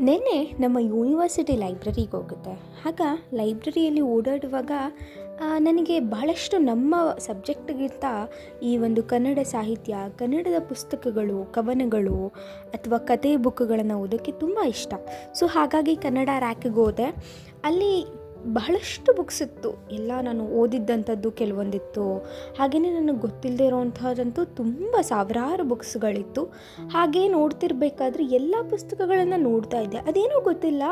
ನೆನ್ನೆ ನಮ್ಮ ಯೂನಿವರ್ಸಿಟಿ ಲೈಬ್ರರಿಗೆ ಹೋಗುತ್ತೆ. ಆಗ ಲೈಬ್ರರಿಯಲ್ಲಿ ಓಡಾಡುವಾಗ ನನಗೆ ಬಹಳಷ್ಟು ನಮ್ಮ ಸಬ್ಜೆಕ್ಟ್ಗಿಂತ ಈ ಒಂದು ಕನ್ನಡ ಸಾಹಿತ್ಯ, ಕನ್ನಡದ ಪುಸ್ತಕಗಳು, ಕವನಗಳು ಅಥವಾ ಕತೆ ಬುಕ್ಗಳನ್ನು ಓದೋಕ್ಕೆ ತುಂಬ ಇಷ್ಟ. ಸೊ, ಹಾಗಾಗಿ ಕನ್ನಡ ರ್ಯಾಕ್ಗೆ ಹೋದೆ. ಅಲ್ಲಿ ಬಹಳಷ್ಟು ಬುಕ್ಸ್ ಇತ್ತು. ಎಲ್ಲ ನಾನು ಓದಿದ್ದಂಥದ್ದು ಕೆಲವೊಂದಿತ್ತು. ಹಾಗೆಯೇ ನನಗೆ ಗೊತ್ತಿಲ್ಲದೆ ಇರೋವಂಥದ್ದಂತೂ ತುಂಬ ಸಾವಿರಾರು ಬುಕ್ಸ್ಗಳಿತ್ತು ಹಾಗೆ ನೋಡ್ತಿರ್ಬೇಕಾದ್ರೆ ಎಲ್ಲ ಪುಸ್ತಕಗಳನ್ನು ನೋಡ್ತಾ ಇದ್ದೆ. ಅದೇನೋ ಗೊತ್ತಿಲ್ಲ.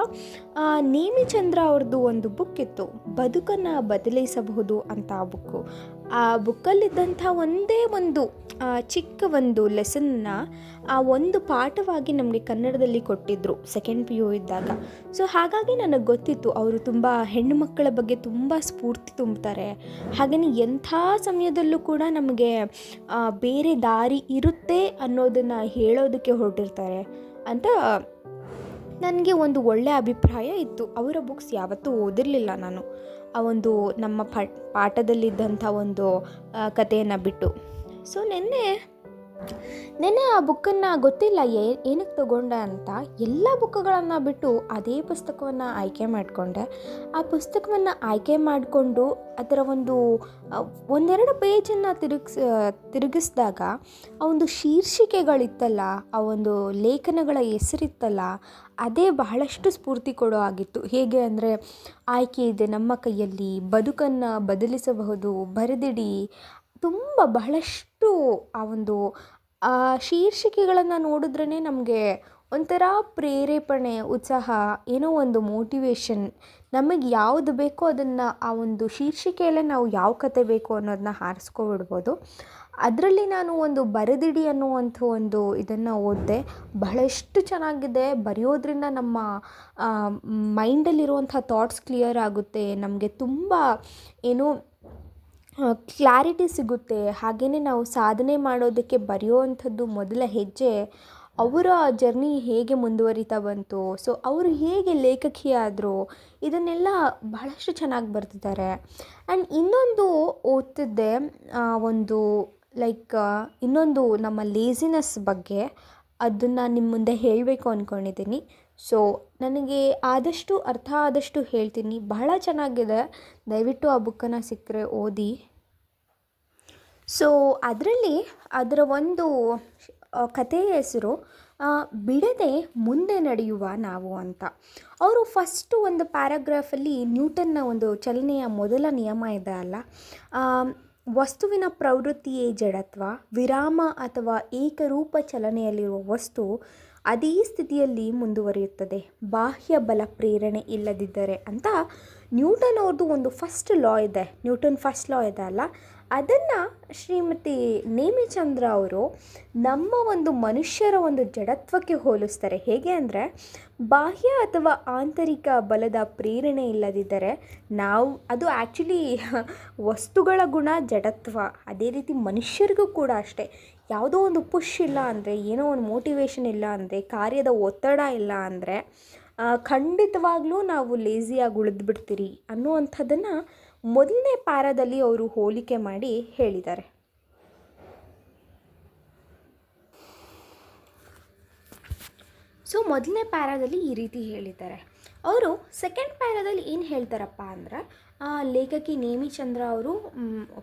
ನೇಮಿಚಂದ್ರ ಅವ್ರದ್ದು ಒಂದು ಬುಕ್ ಇತ್ತು. ಬದುಕನ್ನು ಬದಲಿಸಬಹುದು ಅಂತ ಆ ಬುಕ್ಕು ಆ ಬುಕ್ಕಲ್ಲಿದ್ದಂಥ ಒಂದೇ ಒಂದು ಚಿಕ್ಕ ಒಂದು ಲೆಸನ್ನ ಆ ಒಂದು ಪಾಠವಾಗಿ ನಮಗೆ ಕನ್ನಡದಲ್ಲಿ ಕೊಟ್ಟಿದ್ದರು ಸೆಕೆಂಡ್ ಪಿ ಯು ಇದ್ದಾಗ. ಸೊ ಹಾಗಾಗಿ ನನಗೆ ಗೊತ್ತಿತ್ತು ಅವರು ತುಂಬ ಹೆಣ್ಣು ಮಕ್ಕಳ ಬಗ್ಗೆ ತುಂಬ ಸ್ಫೂರ್ತಿ ತುಂಬ್ತಾರೆ. ಹಾಗೆಯೇ ಎಂಥ ಸಮಯದಲ್ಲೂ ಕೂಡ ನಮಗೆ ಬೇರೆ ದಾರಿ ಇರುತ್ತೆ ಅನ್ನೋದನ್ನು ಹೇಳೋದಕ್ಕೆ ಹೊರಟಿರ್ತಾರೆ ಅಂತ ನನಗೆ ಒಂದು ಒಳ್ಳೆಯ ಅಭಿಪ್ರಾಯ ಇತ್ತು. ಅವರ ಬುಕ್ಸ್ ಯಾವತ್ತೂ ಓದಿರಲಿಲ್ಲ ನಾನು. ಆ ಒಂದು ನಮ್ಮ ಪಾಠ ಪಾಠದಲ್ಲಿದ್ದಂಥ ಒಂದು ಕಥೆಯನ್ನು ಬಿಟ್ಟು. ಸೊ ನಿನ್ನೆ ನೆನ್ನೆ ಆ ಬುಕ್ಕನ್ನು ಗೊತ್ತಿಲ್ಲ, ಏ, ಏನಕ್ಕೆ ತಗೊಂಡೆ ಅಂತ ಎಲ್ಲ ಬುಕ್ಗಳನ್ನು ಬಿಟ್ಟು ಅದೇ ಪುಸ್ತಕವನ್ನು ಆಯ್ಕೆ ಮಾಡಿಕೊಂಡೆ. ಆ ಪುಸ್ತಕವನ್ನು ಆಯ್ಕೆ ಮಾಡಿಕೊಂಡು ಅದರ ಒಂದು ಒಂದೆರಡು ಪೇಜನ್ನು ತಿರುಗಿಸ್, ತಿರುಗಿಸಿದಾಗ ಆ ಒಂದು ಶೀರ್ಷಿಕೆಗಳಿತ್ತಲ್ಲ, ಆ ಒಂದು ಲೇಖನಗಳ ಹೆಸರಿತ್ತಲ್ಲ, ಅದೇ ಬಹಳಷ್ಟು ಸ್ಫೂರ್ತಿ ಕೊಡೋ ಆಗಿತ್ತು. ಹೇಗೆ ಅಂದರೆ, ಆಯ್ಕೆ ಇದೆ ನಮ್ಮ ಕೈಯಲ್ಲಿ, ಬದುಕನ್ನು ಬದಲಿಸಬಹುದು, ಬರೆದಿಡಿ, ತುಂಬ ಬಹಳಷ್ಟು ಆ ಒಂದು ಶೀರ್ಷಿಕೆಗಳನ್ನು ನೋಡಿದ್ರೇ ನಮಗೆ ಒಂಥರ ಪ್ರೇರೇಪಣೆ, ಉತ್ಸಾಹ, ಏನೋ ಒಂದು ಮೋಟಿವೇಶನ್ ನಮಗೆ ಯಾವುದು ಬೇಕೋ ಅದನ್ನು ಆ ಒಂದು ಶೀರ್ಷಿಕೆಯಲ್ಲೇ ನಾವು ಯಾವ ಕತೆ ಬೇಕು ಅನ್ನೋದನ್ನ ಹಾರಿಸ್ಕೊಬಿಡ್ಬೋದು. ಅದರಲ್ಲಿ ನಾನು ಒಂದು ಬರೆದಿಡಿ ಅನ್ನುವಂಥ ಒಂದು ಇದನ್ನು ಓದಿದೆ. ಬಹಳಷ್ಟು ಚೆನ್ನಾಗಿದೆ. ಬರೆಯೋದ್ರಿಂದ ನಮ್ಮ ಮೈಂಡಲ್ಲಿರುವಂಥ ಥಾಟ್ಸ್ ಕ್ಲಿಯರ್ ಆಗುತ್ತೆ. ನಮಗೆ ತುಂಬ, ಏನು ಕ್ಲಾರಿಟಿ ಸಿಗುತ್ತೆ. ಹಾಗೆಯೇ ನಾವು ಸಾಧನೆ ಮಾಡೋದಕ್ಕೆ ಬರೆಯುವಂಥದ್ದು ಮೊದಲ ಹೆಜ್ಜೆ ಅವರ ಜರ್ನಿ ಹೇಗೆ ಮುಂದುವರಿತಾ ಬಂತು. ಸೊ ಅವರು ಹೇಗೆ ಲೇಖಕಿಯಾದರು, ಇದನ್ನೆಲ್ಲ ಬಹಳಷ್ಟು ಚೆನ್ನಾಗಿ ಬರ್ತಿದ್ದಾರೆ ಆ್ಯಂಡ್ ಇನ್ನೊಂದು ಓದ್ತಿದ್ದೆ ಒಂದು ಲೈಕ್ ಇನ್ನೊಂದು ನಮ್ಮ ಲೇಸಿನೆಸ್ ಬಗ್ಗೆ. ಅದನ್ನು ನಿಮ್ಮ ಮುಂದೆ ಹೇಳಬೇಕು ಅಂದ್ಕೊಂಡಿದ್ದೀನಿ ಸೊ ನನಗೆ ಆದಷ್ಟು ಅರ್ಥ ಆದಷ್ಟು ಹೇಳ್ತೀನಿ. ಬಹಳ ಚೆನ್ನಾಗಿದೆ. ದಯವಿಟ್ಟು ಆ ಬುಕ್ಕನ್ನು ಸಿಕ್ಕರೆ ಓದಿ. ಸೊ ಅದರಲ್ಲಿ ಅದರ ಒಂದು ಕಥೆಯ ಹೆಸರು ಬಿಡದೆ ಮುಂದೆ ನಡೆಯುವ ನಾವು ಅಂತ. ಅವರು ಫಸ್ಟು ಒಂದು ಪ್ಯಾರಾಗ್ರಾಫಲ್ಲಿ ನ್ಯೂಟನ್ನ ಒಂದು ಚಲನೆಯ ಮೊದಲ ನಿಯಮ ಇದೆ ಅಲ್ಲ? ವಸ್ತುವಿನ ಪ್ರವೃತ್ತಿಯೇ ಜಡತ್ವ, ವಿರಾಮ ಅಥವಾ ಏಕರೂಪ ಚಲನೆಯಲ್ಲಿರುವ ವಸ್ತು ಅದೇ ಸ್ಥಿತಿಯಲ್ಲಿ ಮುಂದುವರಿಯುತ್ತದೆ. ಬಾಹ್ಯ ಬಲ ಪ್ರೇರಣೆ ಇಲ್ಲದಿದ್ದರೆ ಅಂತ ನ್ಯೂಟನ್ ಅವ್ರದ್ದು ಒಂದು ಫಸ್ಟ್ ಲಾ ಇದೆ. ನ್ಯೂಟನ್ ಫಸ್ಟ್ ಲಾ ಇದೆ ಅಲ್ಲ? ಅದನ್ನು ಶ್ರೀಮತಿ ನೇಮಿಚಂದ್ರ ಅವರು ನಮ್ಮ ಒಂದು ಮನುಷ್ಯರ ಒಂದು ಜಡತ್ವಕ್ಕೆ ಹೋಲಿಸ್ತಾರೆ. ಹೇಗೆ ಅಂದರೆ, ಬಾಹ್ಯ ಅಥವಾ ಆಂತರಿಕ ಬಲದ ಪ್ರೇರಣೆ ಇಲ್ಲದಿದ್ದರೆ ನಾವು, ಅದು ಆ್ಯಕ್ಚುಲಿ ವಸ್ತುಗಳ ಗುಣ, ಜಡತ್ವ, ಅದೇ ರೀತಿ ಮನುಷ್ಯರಿಗೂ ಕೂಡ ಅಷ್ಟೇ. ಯಾವುದೋ ಒಂದು ಪುಷ್ ಇಲ್ಲ ಅಂದರೆ, ಏನೋ ಒಂದು ಮೋಟಿವೇಶನ್ ಇಲ್ಲ ಅಂದರೆ, ಕಾರ್ಯದ ಒತ್ತಡ ಇಲ್ಲ ಅಂದರೆ ಖಂಡಿತವಾಗ್ಲೂ ನಾವು ಲೇಸಿಯಾಗಿ ಉಳಿದ್ಬಿಡ್ತೀರಿ ಅನ್ನುವಂಥದ್ದನ್ನು ಮೊದಲನೇ ಪಾರದಲ್ಲಿ ಅವರು ಹೋಲಿಕೆ ಮಾಡಿ ಹೇಳಿದ್ದಾರೆ. ಸೊ, ಮೊದಲನೇ ಪ್ಯಾರಾದಲ್ಲಿ ಈ ರೀತಿ ಹೇಳಿದ್ದಾರೆ. ಅವರು ಸೆಕೆಂಡ್ ಪ್ಯಾರಾದಲ್ಲಿ ಏನು ಹೇಳ್ತಾರಪ್ಪ ಅಂದ್ರೆ ಲೇಖಕಿ ನೇಮಿ ಚಂದ್ರ ಅವರು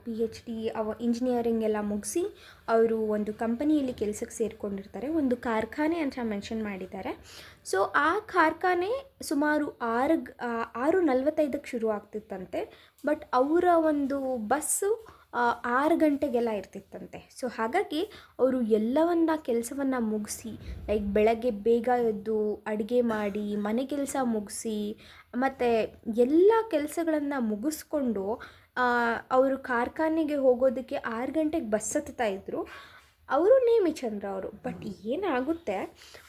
ಪಿ ಎಚ್ ಡಿ ಅವ ಇಂಜಿನಿಯರಿಂಗ್ ಎಲ್ಲ ಮುಗಿಸಿ ಅವರು ಒಂದು ಕಂಪನಿಯಲ್ಲಿ ಕೆಲಸಕ್ಕೆ ಸೇರಿಕೊಂಡಿರ್ತಾರೆ. ಒಂದು ಕಾರ್ಖಾನೆ ಅಂತ ಮೆನ್ಷನ್ ಮಾಡಿದ್ದಾರೆ. ಸೊ ಆ ಕಾರ್ಖಾನೆ ಸುಮಾರು ಆರು ಆರು ನಲ್ವತ್ತೈದಕ್ಕೆ ಶುರು ಆಗ್ತಿತ್ತಂತೆ ಬಟ್ ಅವರ ಒಂದು ಬಸ್ಸು ಆರು ಗಂಟೆಗೆಲ್ಲ ಇರ್ತಿತ್ತಂತೆ. ಸೊ ಹಾಗಾಗಿ ಅವರು ಎಲ್ಲವನ್ನ, ಕೆಲಸವನ್ನು ಮುಗಿಸಿ ಲೈಕ್ ಬೆಳಗ್ಗೆ ಬೇಗ ಎದ್ದು ಅಡುಗೆ ಮಾಡಿ, ಮನೆ ಕೆಲಸ ಮುಗಿಸಿ, ಮತ್ತು ಎಲ್ಲ ಕೆಲಸಗಳನ್ನು ಮುಗಿಸ್ಕೊಂಡು ಅವರು ಕಾರ್ಖಾನೆಗೆ ಹೋಗೋದಕ್ಕೆ ಆರು ಗಂಟೆಗೆ ಬಸ್ ಹತ್ತಾ ಇದ್ದರು ಅವರು ನೇಮಿಚಂದ್ರ ಅವರು. ಬಟ್ ಏನಾಗುತ್ತೆ,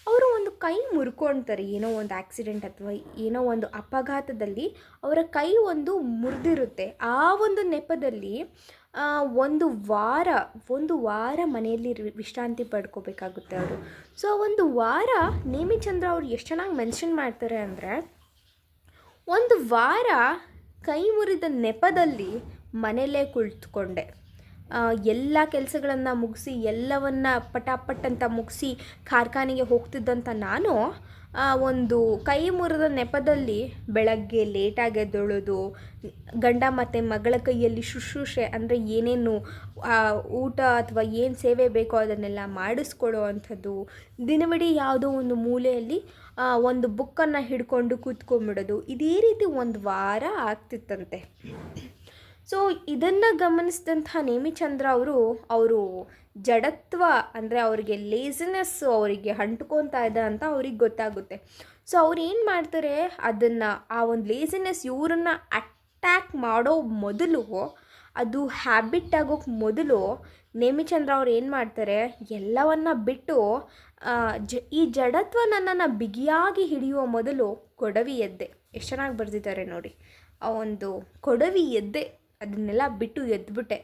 ಅವರು ಒಂದು ಕೈ ಮುರ್ಕೊಳ್ತಾರೆ ಏನೋ ಒಂದು ಆಕ್ಸಿಡೆಂಟ್ ಅಥವಾ ಏನೋ ಒಂದು ಅಪಘಾತದಲ್ಲಿ ಅವರ ಕೈ ಒಂದು ಮುರಿದಿರುತ್ತೆ. ಆ ಒಂದು ನೆಪದಲ್ಲಿ ಒಂದು ವಾರ ಒಂದು ವಾರ ಮನೆಯಲ್ಲಿ ವಿಶ್ರಾಂತಿ ಪಡ್ಕೋಬೇಕಾಗುತ್ತೆ ಅವರು. ಸೊ ಒಂದು ವಾರ ನೇಮಿಚಂದ್ರ ಅವ್ರು ಎಷ್ಟು ಚೆನ್ನಾಗಿ ಮೆನ್ಷನ್ ಮಾಡ್ತಾರೆ ಅಂದರೆ, ಒಂದು ವಾರ ಕೈ ಮುರಿದ ನೆಪದಲ್ಲಿ ಮನೆಯಲ್ಲೇ ಕುಳಿತುಕೊಂಡೆ. ಎಲ್ಲ ಕೆಲಸಗಳನ್ನು ಮುಗಿಸಿ, ಎಲ್ಲವನ್ನು ಪಟಾಪಟ್ ಅಂತ ಮುಗಿಸಿ, ಕಾರ್ಖಾನೆಗೆ ಹೋಗ್ತಿದ್ದಂಥ ನಾನು ಒಂದು ಕೈ ಮುರಿದ ನೆಪದಲ್ಲಿ ಬೆಳಗ್ಗೆ ಲೇಟಾಗಿ ಎದ್ದೇಳೋದು ಗಂಡ ಮತ್ತು ಮಗಳ ಕೈಯಲ್ಲಿ ಶುಶ್ರೂಷೆ ಅಂದರೆ ಏನೇನು ಊಟ ಅಥವಾ ಏನು ಸೇವೆ ಬೇಕೋ ಅದನ್ನೆಲ್ಲ ಮಾಡಿಸ್ಕೊಳ್ಳೋ ಅಂಥದ್ದು ದಿನವಿಡೀ ಯಾವುದೋ ಒಂದು ಮೂಲೆಯಲ್ಲಿ ಒಂದು ಬುಕ್ಕನ್ನು ಹಿಡ್ಕೊಂಡು ಕೂತ್ಕೊಂಬಿಡೋದು ಇದೇ ರೀತಿ ಒಂದು ವಾರ ಆಗ್ತಿತ್ತಂತೆ. ಸೊ ಇದನ್ನು ಗಮನಿಸಿದಂಥ ನೇಮಿಚಂದ್ರ ಅವರು ಅವರು ಜಡತ್ವ ಅಂದರೆ ಅವರಿಗೆ ಲೇಸಿನೆಸ್ಸು ಅವರಿಗೆ ಅಂಟ್ಕೊತಾ ಇದೆ ಅಂತ ಅವ್ರಿಗೆ ಗೊತ್ತಾಗುತ್ತೆ. ಸೊ ಅವ್ರು ಏನು ಮಾಡ್ತಾರೆ? ಅದನ್ನು ಆ ಒಂದು ಲೇಸಿನೆಸ್ ಇವರನ್ನು ಅಟ್ಯಾಕ್ ಮಾಡೋ ಮೊದಲು, ಅದು ಹ್ಯಾಬಿಟ್ ಆಗೋಕ್ಕೆ ಮೊದಲು ನೇಮಿಚಂದ್ರ ಅವ್ರು ಏನು ಮಾಡ್ತಾರೆ? ಎಲ್ಲವನ್ನ ಬಿಟ್ಟು ಜ, ಈ ಜಡತ್ವ ನನ್ನನ್ನು ಬಿಗಿಯಾಗಿ ಹಿಡಿಯುವ ಮೊದಲು ಕೊಡವಿ ಎದ್ದೆ. ಎಷ್ಟು ಚೆನ್ನಾಗಿ ಬರೆದಿದ್ದಾರೆ ನೋಡಿ. ಆ ಒಂದು ಕೊಡವಿ ಎದ್ದೆ. ಅದನ್ನೆಲ್ಲ ಬಿಟ್ಟು ಎದ್ದುಬಿಟ್ಟೆ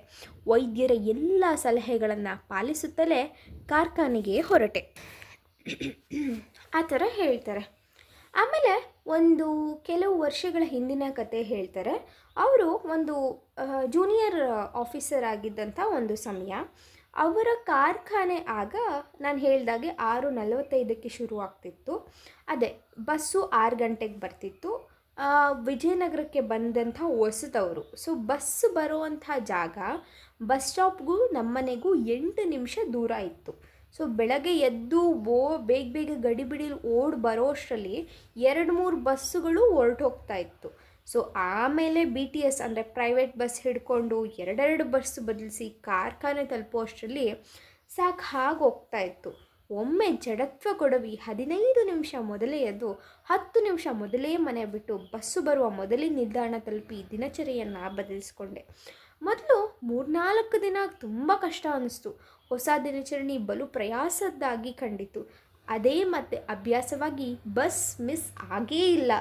ವೈದ್ಯರ ಎಲ್ಲ ಸಲಹೆಗಳನ್ನು ಪಾಲಿಸುತ್ತಲೇ ಕಾರ್ಖಾನೆಗೆ ಹೊರಟೆ. ಆ ಥರ ಹೇಳ್ತಾರೆ. ಆಮೇಲೆ ಒಂದು ಕೆಲವು ವರ್ಷಗಳ ಹಿಂದಿನ ಕತೆ ಹೇಳ್ತಾರೆ. ಅವರು ಒಂದು ಜೂನಿಯರ್ ಆಫೀಸರ್ ಆಗಿದ್ದಂಥ ಒಂದು ಸಮಯ. ಅವರ ಕಾರ್ಖಾನೆ ಆಗ ನಾನು ಹೇಳಿದಾಗೆ ಆರು ನಲವತ್ತೈದಕ್ಕೆ ಶುರು ಆಗ್ತಿತ್ತು ಅದೇ, ಬಸ್ಸು ಆರು ಗಂಟೆಗೆ ಬರ್ತಿತ್ತು. ವಿಜಯನಗರಕ್ಕೆ ಬಂದಂಥ ಹೊಸದವರು. ಸೊ ಬಸ್ ಬರುವಂಥ ಜಾಗ ಬಸ್ ಸ್ಟಾಪ್ಗೂ ನಮ್ಮನೆಗೂ ಎಂಟು ನಿಮಿಷ ದೂರ ಇತ್ತು. ಸೊ ಬೆಳಗ್ಗೆ ಎದ್ದು ಓ, ಬೇಗ ಬೇಗ ಗಡಿಬಿಡಿಲಿ ಓಡಿ ಬರೋ ಅಷ್ಟರಲ್ಲಿ ಎರಡು ಮೂರು ಬಸ್ಸುಗಳು ಹೊರಟೋಗ್ತಾ ಇತ್ತು. ಸೊ ಆಮೇಲೆ ಬಿ ಟಿ ಎಸ್ ಅಂದರೆ ಪ್ರೈವೇಟ್ ಬಸ್ ಹಿಡ್ಕೊಂಡು ಎರಡೆರಡು ಬಸ್ ಬದಲಿಸಿ ಕಾರ್ಖಾನೆ ತಲುಪೋ ಅಷ್ಟರಲ್ಲಿ ಸಾಕು ಹಾಗೆ ಹೋಗ್ತಾ ಇತ್ತು. ಒಮ್ಮೆ ಜಡತ್ವ ಕೊಡವಿ ಹದಿನೈದು ನಿಮಿಷ ಮೊದಲೇ ಎದ್ದು ಹತ್ತು ನಿಮಿಷ ಮೊದಲೇ ಮನೆ ಬಿಟ್ಟು ಬಸ್ಸು ಬರುವ ಮೊದಲೇ ನಿಲ್ದಾಣ ತಲುಪಿ ದಿನಚರಿಯನ್ನು ಬದಲಿಸಿಕೊಂಡೆ. ಮೊದಲು ಮೂರ್ನಾಲ್ಕು ದಿನ ತುಂಬ ಕಷ್ಟ ಅನ್ನಿಸ್ತು. ಹೊಸ ದಿನಚರಣೆ ಬಲು ಪ್ರಯಾಸದ್ದಾಗಿ ಕಂಡಿತು. ಅದೇ ಮತ್ತೆ ಅಭ್ಯಾಸವಾಗಿ ಬಸ್ ಮಿಸ್ ಆಗೇ ಇಲ್ಲ.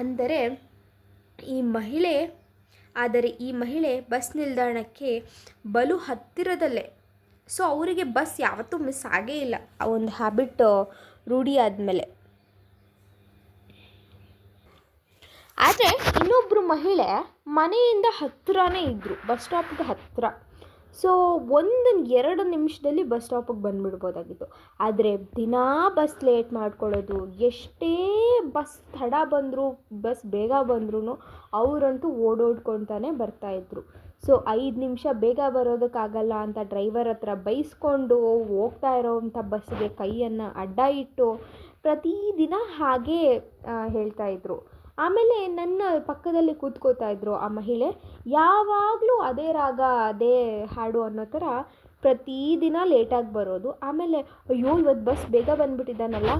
ಅಂದರೆ ಈ ಮಹಿಳೆ, ಆದರೆ ಈ ಮಹಿಳೆ ಬಸ್ ನಿಲ್ದಾಣಕ್ಕೆ ಬಲು ಹತ್ತಿರದಲ್ಲೇ ಸೊ ಅವರಿಗೆ ಬಸ್ ಯಾವತ್ತೂ ಮಿಸ್ ಆಗೇ ಇಲ್ಲ. ಆ ಒಂದು ಹ್ಯಾಬಿಟ್ ರೂಢಿ ಆದಮೇಲೆ. ಆದರೆ ಇನ್ನೊಬ್ಬರು ಮಹಿಳೆ ಮನೆಯಿಂದ ಹತ್ತಿರನೇ ಇದ್ದರು ಬಸ್ ಸ್ಟಾಪ್ಗೆ ಹತ್ತಿರ ಸೊ ಒಂದು ಎರಡು ನಿಮಿಷದಲ್ಲಿ ಬಸ್ ಸ್ಟಾಪಿಗೆ ಬಂದುಬಿಡ್ಬೋದಾಗಿತ್ತು. ಆದರೆ, ದಿನಾ ಬಸ್ ಲೇಟ್ ಮಾಡ್ಕೊಳ್ಳೋದು, ಎಷ್ಟೇ ಬಸ್ ತಡ ಬಂದರೂ ಬಸ್ ಬೇಗ ಬಂದ್ರೂ ಅವರಂತೂ ಓಡೋಡ್ಕೊತಾನೆ ಬರ್ತಾಯಿದ್ರು ಸೊ ಐದು ನಿಮಿಷ ಬೇಗ ಬರೋದಕ್ಕಾಗಲ್ಲ ಅಂತ ಡ್ರೈವರ್ ಹತ್ರ ಬೈಸ್ಕೊಂಡು ಹೋಗ್ತಾ ಇರೋವಂಥ ಬಸ್ಸಿಗೆ ಕೈಯನ್ನು ಅಡ್ಡ ಇಟ್ಟು ಪ್ರತಿದಿನ ಹೇಳ್ತಾ ಇದ್ರು. ಆಮೇಲೆ ನನ್ನ ಪಕ್ಕದಲ್ಲಿ ಕೂತ್ಕೋತಾ ಇದ್ರು ಆ ಮಹಿಳೆ. ಯಾವಾಗಲೂ ಅದೇ ರಾಗ, ಅದೇ ಹಾಡು ಅನ್ನೋ ಥರ ಪ್ರತಿದಿನ ಲೇಟಾಗಿ ಬರೋದು. ಆಮೇಲೆ, ಅಯ್ಯೋ, ಇವತ್ತು ಬಸ್ ಬೇಗ ಬಂದುಬಿಟ್ಟಿದ್ದಾನಲ್ಲ.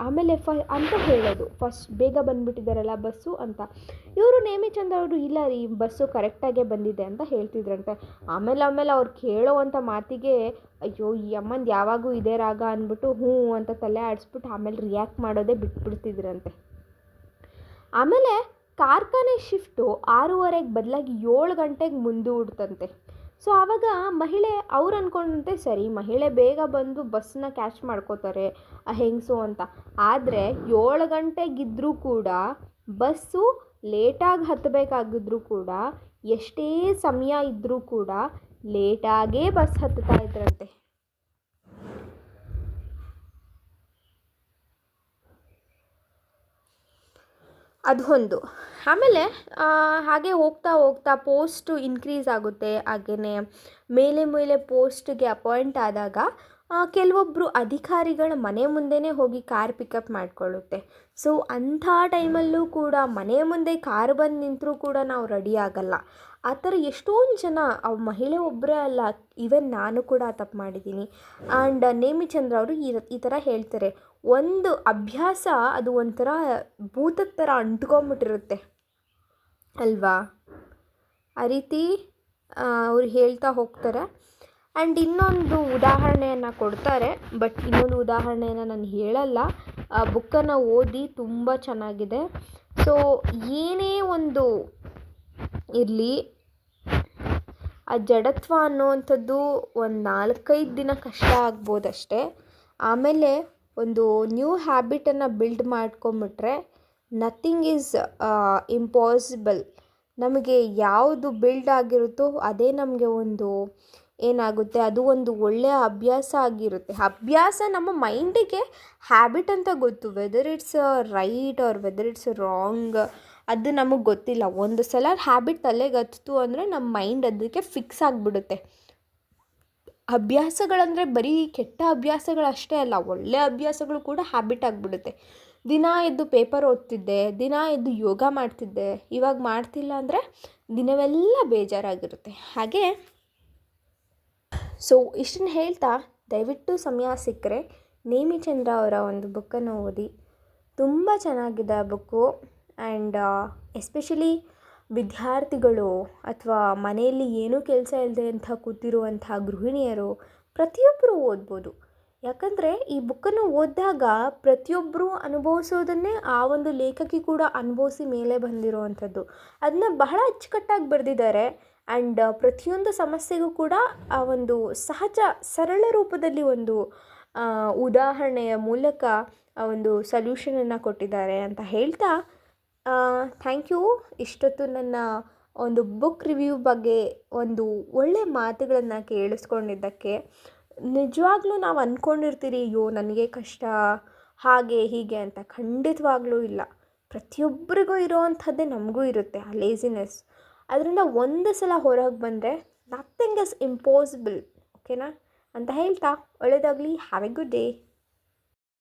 ಆಮೇಲೆ ಫ, ಅಂತ ಹೇಳೋದು. ಫಸ್ಟ್ ಬೇಗ ಬಂದುಬಿಟ್ಟಿದ್ದಾರಲ್ಲ ಬಸ್ಸು ಅಂತ. ಇವರು ನೇಮಿಚಂದ್ ಅವರು, ಇಲ್ಲ ರೀ, ಬಸ್ಸು ಕರೆಕ್ಟಾಗೆ ಬಂದಿದೆ ಅಂತ ಹೇಳ್ತಿದ್ರಂತೆ. ಆಮೇಲೆ ಆಮೇಲೆ ಅವ್ರು ಕೇಳೋವಂಥ ಮಾತಿಗೆ, ಅಯ್ಯೋ, ಈ ಅಮ್ಮಂದು ಯಾವಾಗೂ ಇದೇ ರಾಗ ಅಂದ್ಬಿಟ್ಟು ಹ್ಞೂ ಅಂತ ತಲೆ ಆಡಿಸ್ಬಿಟ್ಟು ಆಮೇಲೆ ರಿಯಾಕ್ಟ್ ಮಾಡೋದೇ ಬಿಟ್ಬಿಡ್ತಿದ್ರಂತೆ. ಆಮೇಲೆ ಕಾರ್ಖಾನೆ ಶಿಫ್ಟು ಆರೂವರೆಗೆ ಬದಲಾಗಿ ಏಳು ಗಂಟೆಗೆ ಮುಂದೂಡ್ತಂತೆ. ಸೊ ಆವಾಗ ಮಹಿಳೆ ಅವ್ರು ಅಂದ್ಕೊಂಡಂತೆ ಸರಿ, ಮಹಿಳೆ ಬೇಗ ಬಂದು ಬಸ್ಸನ್ನ ಕ್ಯಾಚ್ ಮಾಡ್ಕೋತಾರೆ ಆ ಹೆಂಗಸು ಅಂತ. ಆದರೆ ಏಳು ಗಂಟೆಗಿದ್ದರೂ ಕೂಡ ಬಸ್ಸು ಲೇಟಾಗಿ ಹತ್ತಬೇಕಾಗಿದ್ರೂ ಕೂಡ, ಎಷ್ಟೇ ಸಮಯ ಇದ್ದರೂ ಕೂಡ ಲೇಟಾಗೇ ಬಸ್ ಹತ್ತುತ್ತಾ ಇದ್ರಂತೆ. ಅದು ಒಂದು. ಆಮೇಲೆ ಹಾಗೆ ಹೋಗ್ತಾ ಹೋಗ್ತಾ ಪೋಸ್ಟು ಇನ್ಕ್ರೀಸ್ ಆಗುತ್ತೆ. ಹಾಗೆಯೇ ಮೇಲೆ ಮೇಲೆ ಪೋಸ್ಟ್ಗೆ ಅಪಾಯಿಂಟ್ ಆದಾಗ ಕೆಲವೊಬ್ಬರು ಅಧಿಕಾರಿಗಳ ಮನೆ ಮುಂದೆನೇ ಹೋಗಿ ಕಾರ್ ಪಿಕಪ್ ಮಾಡಿಕೊಳ್ಳುತ್ತೆ. ಸೊ ಅಂಥ ಟೈಮಲ್ಲೂ ಕೂಡ ಮನೆ ಮುಂದೆ ಕಾರ್ ಬಂದು ನಿಂತರೂ ಕೂಡ ನಾವು ರೆಡಿ ಆಗಲ್ಲ. ಆ ಥರ ಎಷ್ಟೊಂದು ಜನ, ಆ ಮಹಿಳೆ ಒಬ್ಬರೇ ಅಲ್ಲ ಈವನ್ ನಾನು ಕೂಡ ತಪ್ಪು ಮಾಡಿದ್ದೀನಿ. ಆ್ಯಂಡ್ ನೇಮಿಚಂದ್ರ ಅವರು ಈ ಈ ಥರ ಹೇಳ್ತಾರೆ. ಒಂದು ಅಭ್ಯಾಸ ಅದು ಒಂಥರ ಭೂತದ ಥರ ಅಂಟ್ಕೊಂಬಿಟ್ಟಿರುತ್ತೆ. ಅಲ್ವಾ? ಆ ರೀತಿ ಅವ್ರು ಹೇಳ್ತಾ ಹೋಗ್ತಾರೆ. ಆ್ಯಂಡ್ ಇನ್ನೊಂದು ಉದಾಹರಣೆಯನ್ನು ಕೊಡ್ತಾರೆ, ಬಟ್ ಇನ್ನೊಂದು ಉದಾಹರಣೆಯನ್ನು ನಾನು ಹೇಳಲ್ಲ. ಆ ಬುಕ್ಕನ್ನು ಓದಿ ತುಂಬ ಚೆನ್ನಾಗಿದೆ. ಸೊ, ಏನೇ ಒಂದು ಇರಲಿ, ಆ ಜಡತ್ವ ಅನ್ನೋವಂಥದ್ದು ಒಂದು ನಾಲ್ಕೈದು ದಿನ ಕಷ್ಟ ಆಗ್ಬೋದಷ್ಟೇ. ಆಮೇಲೆ ಒಂದು ನ್ಯೂ ಹ್ಯಾಬಿಟನ್ನು ಬಿಲ್ಡ್ ಮಾಡ್ಕೊಂಬಿಟ್ರೆ ನಥಿಂಗ್ ಈಸ್ ಇಂಪಾಸಿಬಲ್ ನಮಗೆ ಯಾವುದು ಬಿಲ್ಡ್ ಆಗಿರುತ್ತೋ ಅದೇ ನಮಗೆ ಒಂದು ಏನಾಗುತ್ತೆ? ಅದು ಒಂದು ಒಳ್ಳೆಯ ಅಭ್ಯಾಸ ಆಗಿರುತ್ತೆ. ಅಭ್ಯಾಸ ನಮ್ಮ ಮೈಂಡಿಗೆ ಹ್ಯಾಬಿಟ್ ಅಂತ ಗೊತ್ತು. Whether it's right or whether it's wrong ಅದು ನಮಗೆ ಗೊತ್ತಿಲ್ಲ. ಒಂದು ಸಲ ಹ್ಯಾಬಿಟ್ ತಲೆಗೆ ಹತ್ತಿತು ಅಂದರೆ ನಮ್ಮ ಮೈಂಡ್ ಅದಕ್ಕೆ ಫಿಕ್ಸ್ ಆಗಿಬಿಡುತ್ತೆ. ಅಭ್ಯಾಸಗಳಂದರೆ ಬರೀ ಕೆಟ್ಟ ಅಭ್ಯಾಸಗಳಷ್ಟೇ ಅಲ್ಲ ಒಳ್ಳೆಯ ಅಭ್ಯಾಸಗಳು ಕೂಡ ಹ್ಯಾಬಿಟ್ ಆಗಿಬಿಡುತ್ತೆ. ದಿನ ಎದ್ದು ಪೇಪರ್ ಓದ್ತಿದ್ದೆ, ದಿನ ಎದ್ದು ಯೋಗ ಮಾಡ್ತಿದ್ದೆ, ಇವಾಗ ಮಾಡ್ತಿಲ್ಲ ಅಂದರೆ ದಿನವೆಲ್ಲ ಬೇಜಾರಾಗಿರುತ್ತೆ. ಹಾಗೆ ಸೊ ಇಷ್ಟನ್ನು ಹೇಳ್ತಾ ದಯವಿಟ್ಟು ಸಮಯ ಸಿಕ್ಕರೆ ನೇಮಿಚಂದ್ರ ಅವರ ಒಂದು ಬುಕ್ಕನ್ನು ಓದಿ. ತುಂಬ ಚೆನ್ನಾಗಿದೆ ಆ ಬುಕ್ಕು ಆ್ಯಂಡ್ ಎಸ್ಪೆಷಲಿ ವಿದ್ಯಾರ್ಥಿಗಳು ಅಥವಾ ಮನೆಯಲ್ಲಿ ಏನೂ ಕೆಲಸ ಇಲ್ಲದೆ ಅಂತ ಕೂತಿರುವಂಥ ಗೃಹಿಣಿಯರು ಪ್ರತಿಯೊಬ್ಬರೂ ಓದ್ಬೋದು. ಯಾಕಂದರೆ ಈ ಬುಕ್ಕನ್ನು ಓದಿದಾಗ ಪ್ರತಿಯೊಬ್ಬರೂ ಅನುಭವಿಸೋದನ್ನೇ ಆ ಒಂದು ಲೇಖಕಿ ಕೂಡ ಅನುಭವಿಸಿ ಮೇಲೆ ಬಂದಿರುವಂಥದ್ದು. ಅದನ್ನ ಬಹಳ ಅಚ್ಚುಕಟ್ಟಾಗಿ ಬರೆದಿದ್ದಾರೆ. ಆ್ಯಂಡ್ ಪ್ರತಿಯೊಂದು ಸಮಸ್ಯೆಗೂ ಕೂಡ ಆ ಒಂದು ಸಹಜ, ಸರಳ ರೂಪದಲ್ಲಿ ಒಂದು ಉದಾಹರಣೆಯ ಮೂಲಕ ಆ ಒಂದು ಸಲ್ಯೂಷನನ್ನು ಕೊಟ್ಟಿದ್ದಾರೆ ಅಂತ ಹೇಳ್ತಾ ಥ್ಯಾಂಕ್ ಯು ಇಷ್ಟೊತ್ತು ನನ್ನ ಒಂದು ಬುಕ್ ರಿವ್ಯೂ ಬಗ್ಗೆ ಒಂದು ಒಳ್ಳೆಯ ಮಾತುಗಳನ್ನು ಕೇಳಿಸ್ಕೊಂಡಿದ್ದಕ್ಕೆ ನಿಜವಾಗ್ಲೂ ನಾವು ಅಂದ್ಕೊಂಡಿರ್ತೀರಿ ಅಯ್ಯೋ, ನನಗೆ ಕಷ್ಟ, ಹಾಗೆ, ಹೀಗೆ ಅಂತ. ಖಂಡಿತವಾಗ್ಲೂ ಇಲ್ಲ. ಪ್ರತಿಯೊಬ್ಬರಿಗೂ ಇರೋವಂಥದ್ದೇ ನಮಗೂ ಇರುತ್ತೆ ಆ ಲೇಸಿನೆಸ್ ಅದರಿಂದ ಒಂದು ಸಲ ಹೊರಗೆ ಬಂದರೆ ನಥಿಂಗ್ ಇಸ್ ಇಂಪಾಸಿಬಲ್ ಓಕೆನಾ ಅಂತ ಹೇಳ್ತಾ ಒಳ್ಳೆಯದಾಗಲಿ ಹ್ಯಾವ್ ಎ ಗುಡ್ ಡೇ